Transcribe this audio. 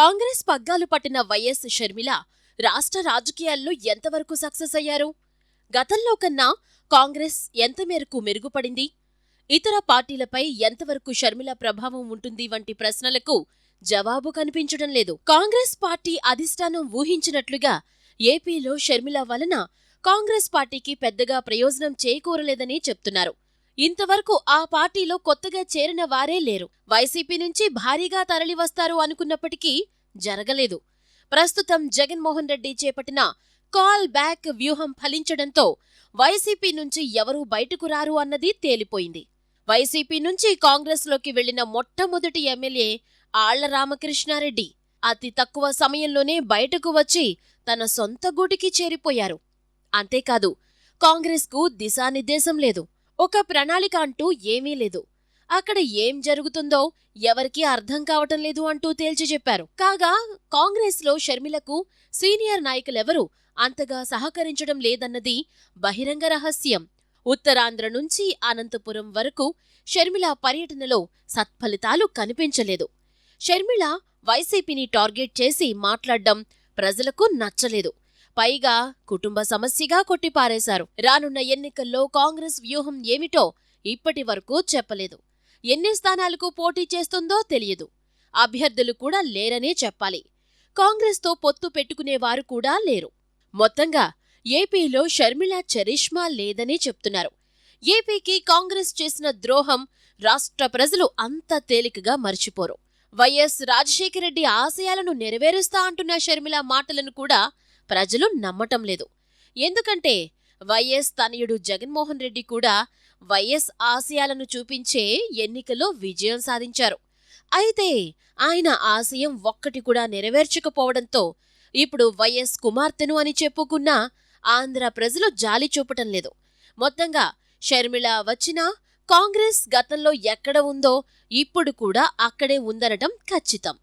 కాంగ్రెస్ పగ్గాలు పట్టిన వైఎస్ షర్మిల రాష్ట్ర రాజకీయాల్లో ఎంతవరకు సక్సెస్ అయ్యారు? గతంలో కన్నా కాంగ్రెస్ ఎంత మేరకు మెరుగుపడింది? ఇతర పార్టీలపై ఎంతవరకు షర్మిల ప్రభావం ఉంటుంది వంటి ప్రశ్నలకు జవాబు కనిపించడం లేదు. కాంగ్రెస్ పార్టీ అధిష్టానం ఊహించినట్లుగా ఏపీలో షర్మిల వలన కాంగ్రెస్ పార్టీకి పెద్దగా ప్రయోజనం చేకూరలేదని చెప్తున్నారు. ఇంతవరకు ఆ పార్టీలో కొత్తగా చేరిన వారే లేరు. వైసీపీ నుంచి భారీగా తరలివస్తారు అనుకున్నప్పటికీ జరగలేదు. ప్రస్తుతం జగన్మోహన్ రెడ్డి చేపట్టిన కాల్ బ్యాక్ వ్యూహం ఫలించడంతో వైసీపీ నుంచి ఎవరూ బయటకు రారు అన్నది తేలిపోయింది. వైసీపీ నుంచి కాంగ్రెస్లోకి వెళ్ళిన మొట్టమొదటి ఎమ్మెల్యే ఆళ్ళ రామకృష్ణారెడ్డి అతి తక్కువ సమయంలోనే బయటకు వచ్చి తన సొంత గూటికి చేరిపోయారు. అంతేకాదు కాంగ్రెస్కు దిశానిర్దేశం లేదు. ఒక ప్రణాళిక అంటూ ఏమీ లేదు. అక్కడ ఏం జరుగుతుందో ఎవరికీ అర్థం కావటం లేదు అంటూ తేల్చి చెప్పారు. కాగా కాంగ్రెస్లో షర్మిలకు సీనియర్ నాయకులెవరూ అంతగా సహకరించడం లేదన్నది బహిరంగ రహస్యం. ఉత్తరాంధ్ర నుంచి అనంతపురం వరకు షర్మిల పర్యటనలో సత్ఫలితాలు కనిపించలేదు. షర్మిల వైసీపీని టార్గెట్ చేసి మాట్లాడడం ప్రజలకు నచ్చలేదు. పైగా కుటుంబ సమస్యగా కొట్టిపారేశారు. రానున్న ఎన్నికల్లో కాంగ్రెస్ వ్యూహం ఏమిటో ఇప్పటి వరకు చెప్పలేదు. ఎన్ని స్థానాలకు పోటీ చేస్తుందో తెలియదు. అభ్యర్థులు కూడా లేరనే చెప్పాలి. కాంగ్రెస్తో పొత్తు పెట్టుకునేవారు కూడా లేరు. మొత్తంగా ఏపీలో షర్మిల చరిష్మా లేదని చెప్తున్నారు. ఏపీకి కాంగ్రెస్ చేసిన ద్రోహం రాష్ట్ర ప్రజలు అంత తేలికగా మర్చిపోరు. వైఎస్ రాజశేఖరెడ్డి ఆశయాలను నెరవేరుస్తా అంటున్న షర్మిల మాటలను కూడా ప్రజలు నమ్మటం లేదు. ఎందుకంటే వైఎస్ తనయుడు జగన్మోహన్ రెడ్డి కూడా వైఎస్ ఆశయాలను చూపించే ఎన్నికలో విజయం సాధించారు. అయితే ఆయన ఆశయం ఒక్కటి కూడా నెరవేర్చకపోవడంతో ఇప్పుడు వైఎస్ కుమార్తెను అని చెప్పుకున్నా ఆంధ్ర ప్రజలు జాలి చూపటం లేదు. మొత్తంగా షర్మిళ వచ్చినా కాంగ్రెస్ గతంలో ఎక్కడ ఉందో ఇప్పుడు కూడా అక్కడే ఉందనటం ఖచ్చితం.